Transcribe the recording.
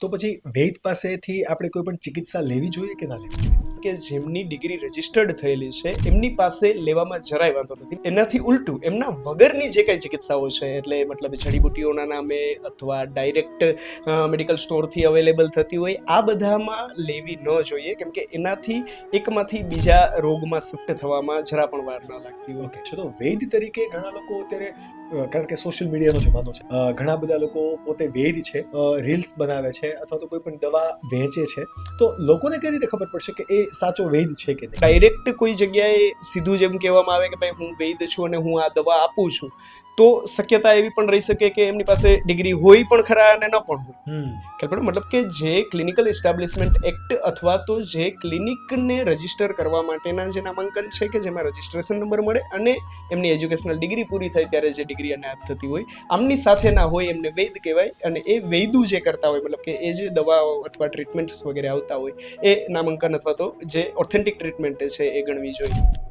તો પછી વૈદ પાસેથી આપણે કોઈ પણ ચિકિત્સા લેવી જોઈએ કે ના લેવી કે જેમની ડિગ્રી રજિસ્ટર્ડ થયેલી છે, એમની પાસે લેવામાં જરાય વાંધો નથી. એનાથી ઉલટું, એમના વગરની જે કાંઈ ચિકિત્સાઓ છે, એટલે મતલબ જડીબુટીઓના નામે અથવા ડાયરેક્ટ મેડિકલ સ્ટોરથી અવેલેબલ થતી હોય, આ બધામાં લેવી ન જોઈએ, કેમ કે એનાથી એકમાંથી બીજા રોગમાં શિફ્ટ થવામાં જરા પણ વાર ન લાગતી હોય. છે તો વૈદ તરીકે ઘણા લોકો અત્યારે કારણ કે સોશિયલ મીડિયાનો જમાનો છે ઘણા બધા લોકો પોતે વૈદ છે રીલ્સ બનાવે છે અથવા તો કોઈ પણ દવા વેચે છે, તો લોકોને કઈ રીતે ખબર પડશે કે એ સાચો વૈદ છે કે ડાયરેક્ટ કોઈ જગ્યાએ સીધું જેમ કહેવામાં આવે કે ભાઈ હું વૈદ છું અને હું આ દવા આપું છું. તો શક્યતા એવી પણ રહી શકે કે એમની પાસે ડિગ્રી હોય પણ ખરા અને ન પણ હોય. ખ્યાલ પડે મતલબ કે જે ક્લિનિકલ એસ્ટાબ્લિશમેન્ટ એક્ટ અથવા તો જે ક્લિનિકને રજિસ્ટર કરવા માટેના જે નામાંકન છે કે જેમાં રજિસ્ટ્રેશન નંબર મળે અને એમની એજ્યુકેશનલ ડિગ્રી પૂરી થાય ત્યારે જે ડિગ્રી અનાયત થતી હોય આમની સાથે ના હોય એમને વૈદ કહેવાય અને એ વૈદું જે કરતા હોય મતલબ કે એ જે દવાઓ અથવા ટ્રીટમેન્ટ્સ વગેરે આવતા હોય એ નામાંકન અથવા તો જે ઓથેન્ટિક ટ્રીટમેન્ટ છે એ ગણવી જોઈએ.